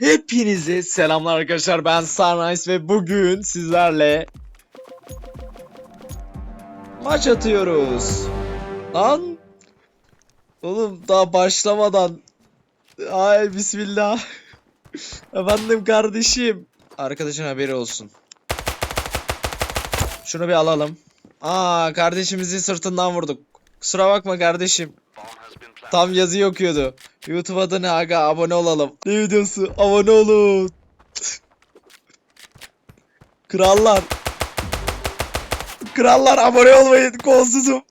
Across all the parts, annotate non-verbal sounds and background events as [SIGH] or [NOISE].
Hepinize selamlar arkadaşlar ben Sunrise ve bugün sizlerle maç atıyoruz. Lan oğlum daha başlamadan ay bismillah. [LAUGHS] Efendim kardeşim. Arkadaşın haberi olsun. Şunu bir alalım. Aa kardeşimizin sırtından vurduk. Kusura bakma kardeşim. Tam yazı okuyordu. YouTube adı ne aga abone olalım. Ne videosu? Abone olun. Krallar. Krallar abone olmayın. Kolsuzum.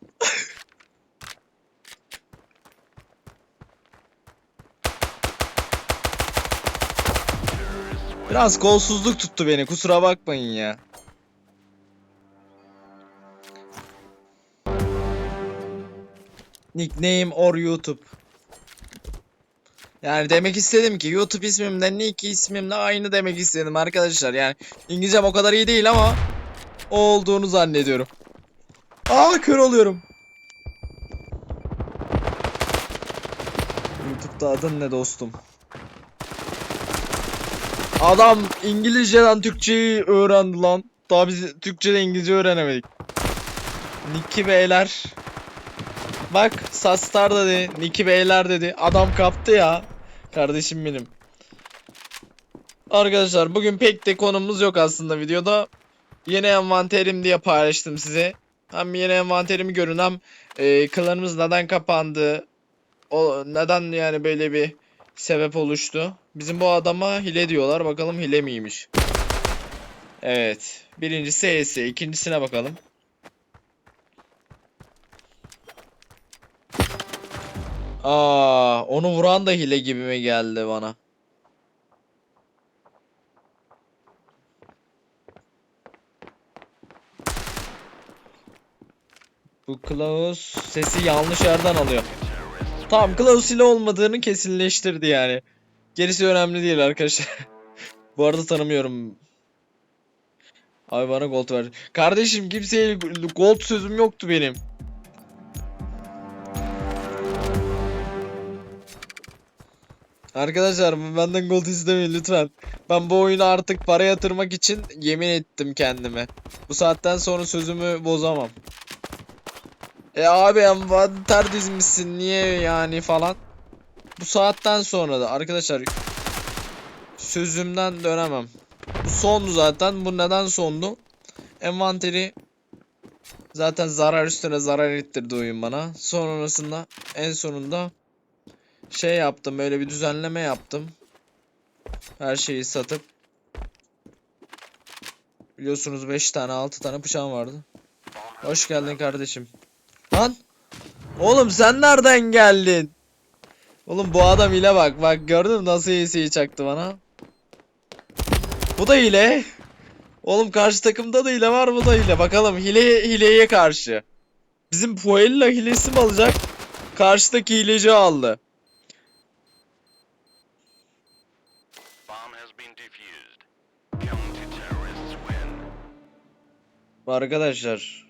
Biraz kolsuzluk tuttu beni. Kusura bakmayın ya. Nickname or YouTube. Yani demek istedim ki YouTube ismimle Nick ismimle aynı demek istedim arkadaşlar. Yani İngilizcem o kadar iyi değil ama o olduğunu zannediyorum. Aa kör oluyorum. YouTube'da adın ne dostum? Adam İngilizceden Türkçeyi öğrendi lan. Daha biz Türkçede İngilizce öğrenemedik. Nicky Beyler. Bak Sastar dedi. Nicky Beyler dedi. Adam kaptı ya. Kardeşim benim. Arkadaşlar bugün pek de konumuz yok aslında videoda. Yeni envanterim diye paylaştım size. Hem yeni envanterimi görün hem e, klanımız neden kapandı. O neden yani böyle bir sebep oluştu. Bizim bu adama hile diyorlar. Bakalım hile miymiş. Evet. Birincisi ES. ikincisine bakalım. Aa, onu vuran da hile gibi mi geldi bana? Bu kılavuz sesi yanlış yerden alıyor. Tamam kılavuz hile olmadığını kesinleştirdi yani. Gerisi önemli değil arkadaşlar. [LAUGHS] Bu arada tanımıyorum. Abi bana gold ver. Kardeşim kimseye gold sözüm yoktu benim. Arkadaşlar benden gold istemeyin lütfen. Ben bu oyunu artık para yatırmak için yemin ettim kendime. Bu saatten sonra sözümü bozamam. E abi envanter dizmişsin niye yani falan. Bu saatten sonra da arkadaşlar sözümden dönemem. Bu sondu zaten. Bu neden sondu? Envanteri zaten zarar üstüne zarar ettirdi oyun bana. Sonrasında en sonunda şey yaptım böyle bir düzenleme yaptım. Her şeyi satıp biliyorsunuz 5 tane 6 tane bıçağım vardı. Hoş geldin kardeşim. Lan oğlum sen nereden geldin? Oğlum bu adam ile bak bak gördün nasıl iyisiyi çaktı bana. Bu da hile. Oğlum karşı takımda da hile var bu da hile. Bakalım hile hileye karşı. Bizim Puella hilesi mi alacak? Karşıdaki hileci aldı. Bomb has been defused. Counter-terrorists win. Arkadaşlar.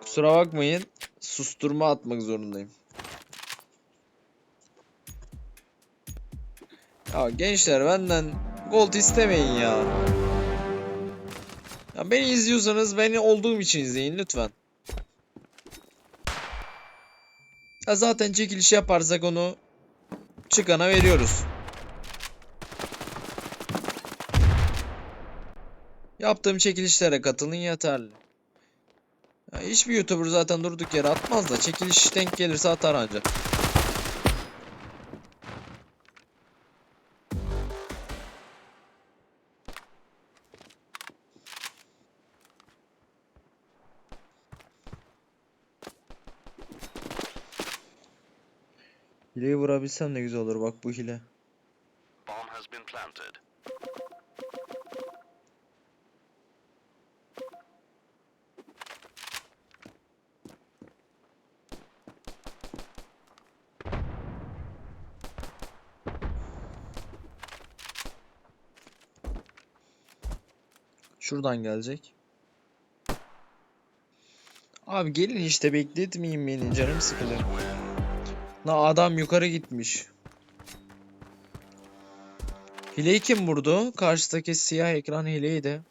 Kusura bakmayın. Susturma atmak zorundayım. Ya gençler benden gold istemeyin ya. Ya beni izliyorsanız beni olduğum için izleyin lütfen. Ya zaten çekiliş yaparsak onu çıkana veriyoruz. Yaptığım çekilişlere katılın yeterli. Ya hiçbir YouTuber zaten durduk yere atmaz da çekiliş denk gelirse atar ancak. Hileyi vurabilsem ne güzel olur bak bu hile. Bomb has been planted. Şuradan gelecek. Abi gelin işte bekletmeyin beni canım sıkılıyor. La adam yukarı gitmiş. Hileyi kim vurdu? Karşıdaki siyah ekran hileydi.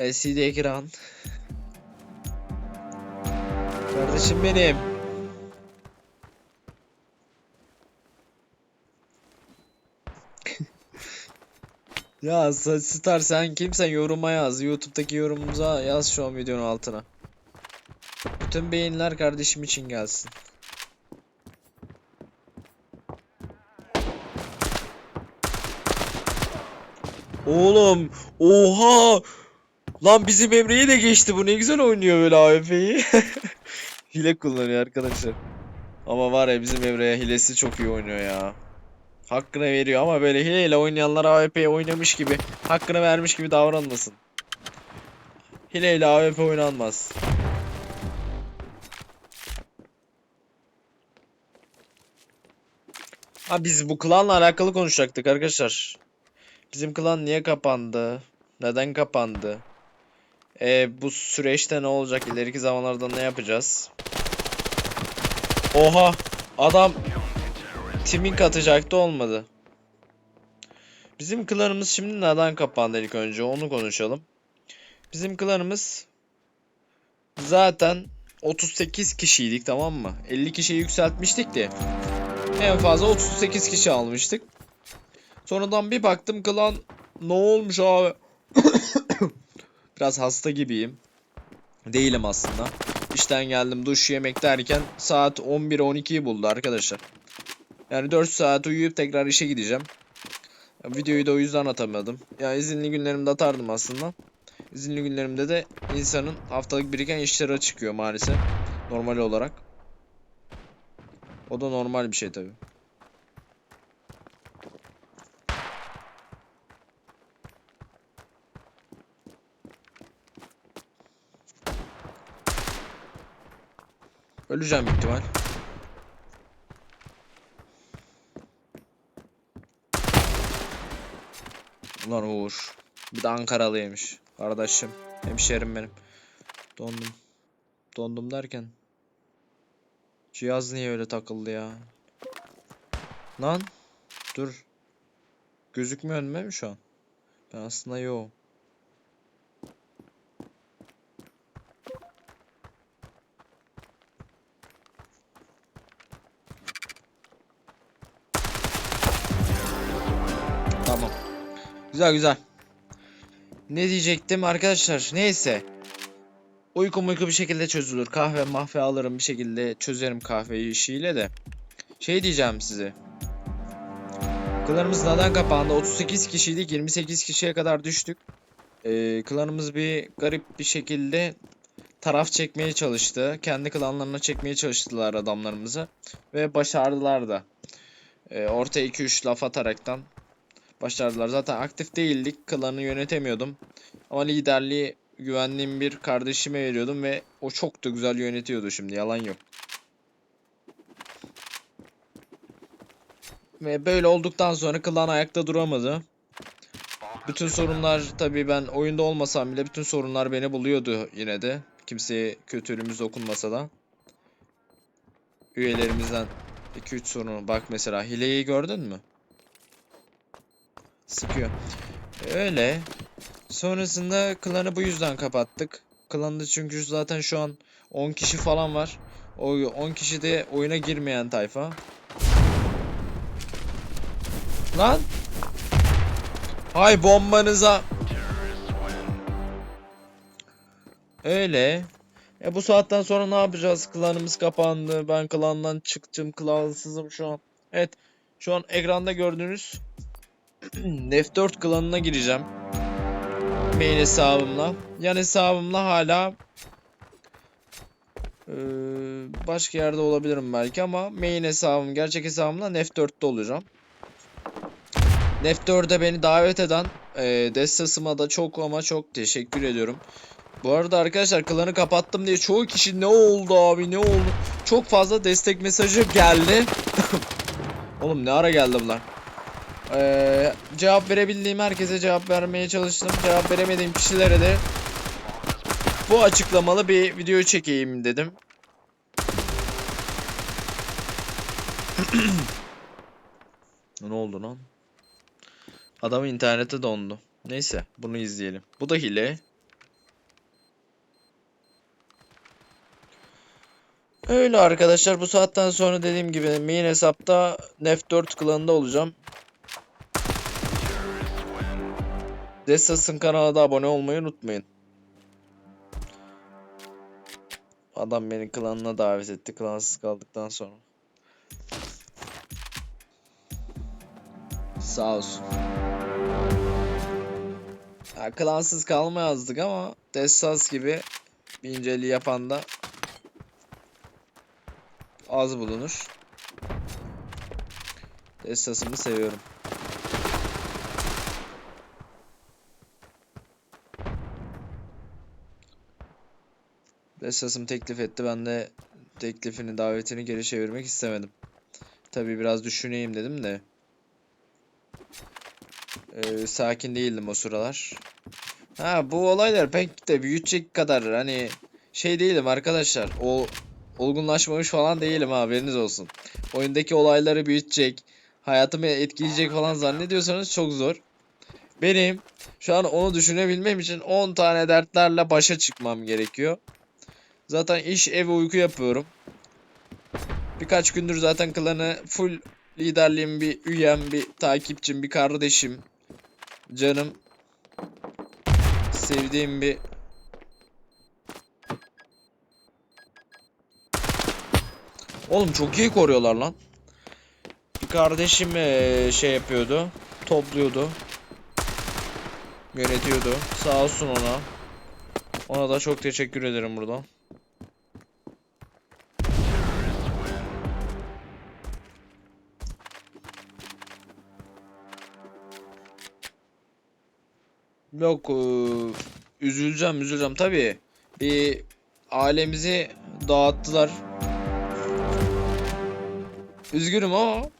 LCD ekran. Kardeşim benim. Ya Star sen kimsen yoruma yaz. YouTube'daki yorumumuza yaz şu an videonun altına. Bütün beğeniler kardeşim için gelsin. Oğlum, oha! Lan bizim Emre'yi de geçti bu ne güzel oynuyor böyle AWP'yi. [LAUGHS] Hile kullanıyor arkadaşlar. Ama var ya bizim Emre'ye hilesi çok iyi oynuyor ya. Hakkını veriyor ama böyle hileyle oynayanlar AWP'ye oynamış gibi, hakkını vermiş gibi davranmasın. Hileyle AWP oynanmaz. Ha biz bu klanla alakalı konuşacaktık arkadaşlar. Bizim klan niye kapandı? Neden kapandı? E, bu süreçte ne olacak? İleriki zamanlarda ne yapacağız? Oha! Adam timing atacaktı olmadı. Bizim klanımız şimdi neden kapandı ilk önce onu konuşalım. Bizim klanımız zaten 38 kişiydik tamam mı? 50 kişiye yükseltmiştik de en fazla 38 kişi almıştık. Sonradan bir baktım klan ne olmuş abi? [COUGHS] Biraz hasta gibiyim. Değilim aslında. İşten geldim duş yemek derken saat 11-12'yi buldu arkadaşlar. Yani 4 saat uyuyup tekrar işe gideceğim. Videoyu da o yüzden atamadım. Ya izinli günlerimde atardım aslında. İzinli günlerimde de insanın haftalık biriken işleri çıkıyor maalesef. Normal olarak. O da normal bir şey tabii. Öleceğim ihtimal. Ulan Uğur. Bir de Ankaralıymış. Kardeşim. Hemşerim benim. Dondum. Dondum derken. Cihaz niye öyle takıldı ya? Lan. Dur. Gözükmüyor önüme mi şu an? Ben aslında yok. Güzel güzel. Ne diyecektim arkadaşlar? Neyse. Uyku uyku bir şekilde çözülür. Kahve mahve alırım bir şekilde çözerim kahve işiyle de. Şey diyeceğim size. Klanımız neden kapandı? 38 kişiydik 28 kişiye kadar düştük. Ee, klanımız bir garip bir şekilde taraf çekmeye çalıştı. Kendi klanlarına çekmeye çalıştılar adamlarımızı. Ve başardılar da. Ee, ortaya 2-3 laf ataraktan başardılar. Zaten aktif değildik. Klanı yönetemiyordum. Ama liderliği güvendiğim bir kardeşime veriyordum ve o çok da güzel yönetiyordu şimdi. Yalan yok. Ve böyle olduktan sonra klan ayakta duramadı. Bütün sorunlar tabii ben oyunda olmasam bile bütün sorunlar beni buluyordu yine de. Kimseye kötülüğümüz dokunmasa da. Üyelerimizden 2-3 sorunu. Bak mesela hileyi gördün mü? Sıkıyor. Öyle. Sonrasında klanı bu yüzden kapattık. Klanda çünkü zaten şu an 10 kişi falan var. O 10 kişi de oyuna girmeyen tayfa. Lan! Hay bombanıza. Öyle. E bu saatten sonra ne yapacağız? Klanımız kapandı. Ben klandan çıktım. Klansızım şu an. Evet. Şu an ekranda gördüğünüz F4 klanına gireceğim. Main hesabımla. Yan hesabımla hala eee, başka yerde olabilirim belki ama main hesabım, gerçek hesabımla F4'te olacağım. F4'e beni davet eden eee Destas'ıma da çok ama çok teşekkür ediyorum. Bu arada arkadaşlar klanı kapattım diye çoğu kişi ne oldu abi ne oldu? Çok fazla destek mesajı geldi. [LAUGHS] Oğlum ne ara geldi bunlar? Ee, cevap verebildiğim herkese cevap vermeye çalıştım. Cevap veremediğim kişilere de bu açıklamalı bir video çekeyim dedim. [CLEARS THROAT] Ne oldu lan? Adamın interneti dondu. Neyse bunu izleyelim. Bu da hile. Öyle arkadaşlar bu saatten sonra dediğim gibi main hesapta Nef 4 klanında olacağım. Destas'ın kanalına da abone olmayı unutmayın. Adam beni klanına davet etti klansız kaldıktan sonra. Sağ olsun. Ya, klansız kalma yazdık ama Destas gibi bir inceliği yapan da az bulunur. Destas'ımı seviyorum. Destas'ım teklif etti. Ben de teklifini, davetini geri çevirmek istemedim. Tabii biraz düşüneyim dedim de. Ee, sakin değildim o sıralar. Ha bu olaylar pek de büyütecek kadar hani şey değilim arkadaşlar. O olgunlaşmamış falan değilim ha, haberiniz olsun. Oyundaki olayları büyütecek, hayatımı etkileyecek falan zannediyorsanız çok zor. Benim şu an onu düşünebilmem için 10 tane dertlerle başa çıkmam gerekiyor. Zaten iş, ev, uyku yapıyorum. Birkaç gündür zaten klanı full liderliğim bir üyem, bir takipçim, bir kardeşim, canım, sevdiğim bir Oğlum çok iyi koruyorlar lan. Bir kardeşim eee, şey yapıyordu, topluyordu, yönetiyordu. Sağ olsun ona. Ona da çok teşekkür ederim buradan. Yok eee, üzüleceğim üzüleceğim tabii. Bir ailemizi dağıttılar. Üzgünüm ama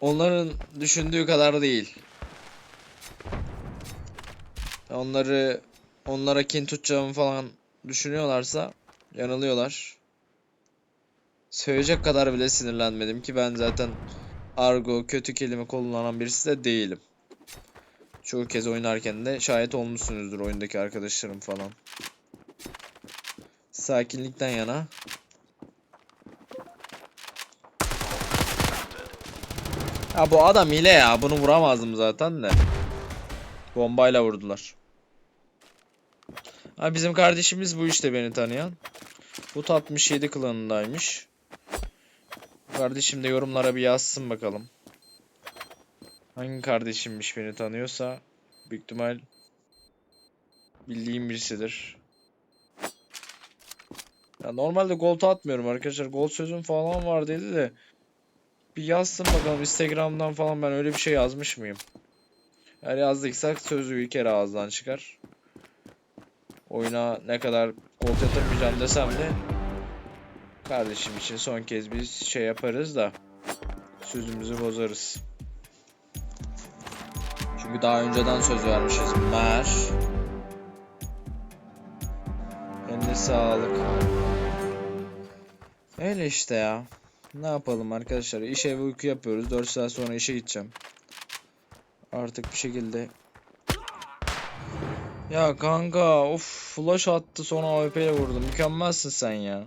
onların düşündüğü kadar değil. Onları onlara kin tutacağımı falan düşünüyorlarsa yanılıyorlar. Söyleyecek kadar bile sinirlenmedim ki ben zaten argo kötü kelime kullanan birisi de değilim. Çoğu kez oynarken de şahit olmuşsunuzdur oyundaki arkadaşlarım falan. Sakinlikten yana. Ya bu adam hile ya. Bunu vuramazdım zaten de. Bombayla vurdular. Ha bizim kardeşimiz bu işte beni tanıyan. Bu 67 klanındaymış. Kardeşim de yorumlara bir yazsın bakalım. Hangi kardeşimmiş beni tanıyorsa büyük ihtimal bildiğim birisidir. Ya normalde gold atmıyorum arkadaşlar. Gold sözüm falan var dedi de bir yazsın bakalım Instagram'dan falan ben öyle bir şey yazmış mıyım? Eğer yazdıysak sözü bir kere ağızdan çıkar. Oyuna ne kadar gold yatamayacağım desem de kardeşim için son kez biz şey yaparız da sözümüzü bozarız. Çünkü daha önceden söz vermişiz. Mer. Eline sağlık. Öyle işte ya. Ne yapalım arkadaşlar? İş ev uyku yapıyoruz. 4 saat sonra işe gideceğim. Artık bir şekilde. Ya kanka of flash attı sonra AWP ile vurdu. Mükemmelsin sen ya.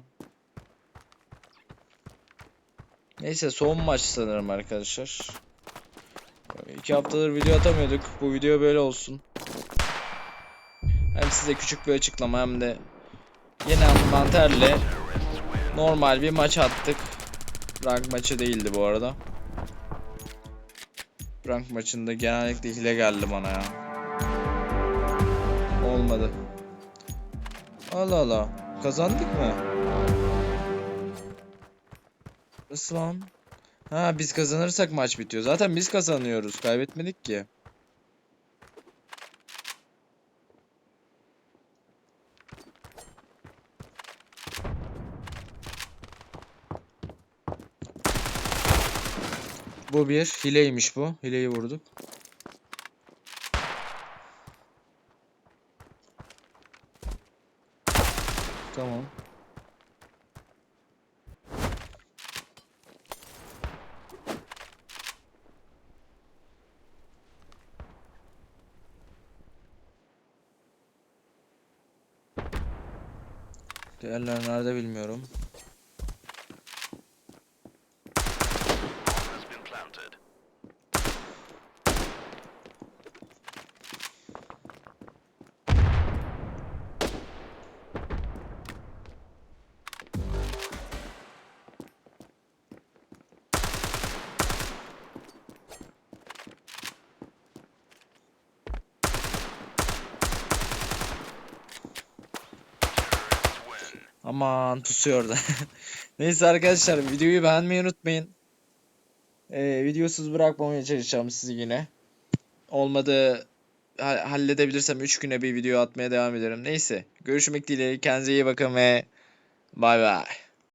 Neyse son maç sanırım arkadaşlar. İki haftadır video atamıyorduk. Bu video böyle olsun. Hem size küçük bir açıklama hem de yeni envanterle normal bir maç attık. Rank maçı değildi bu arada. Rank maçında genellikle hile geldi bana ya. Olmadı. Allah Allah. Kazandık mı? Nasıl? Ha biz kazanırsak maç bitiyor. Zaten biz kazanıyoruz. Kaybetmedik ki. Bu bir hileymiş bu. Hileyi vurduk. Tamam. Diğerleri nerede bilmiyorum. Bomb has been planted. Terrorists win. Aman pusuyor da. [LAUGHS] Neyse arkadaşlar videoyu beğenmeyi unutmayın. Ee, videosuz bırakmamaya çalışacağım sizi yine. Olmadı ha- halledebilirsem 3 güne bir video atmaya devam ederim. Neyse görüşmek dileğiyle kendinize iyi bakın ve bay bay.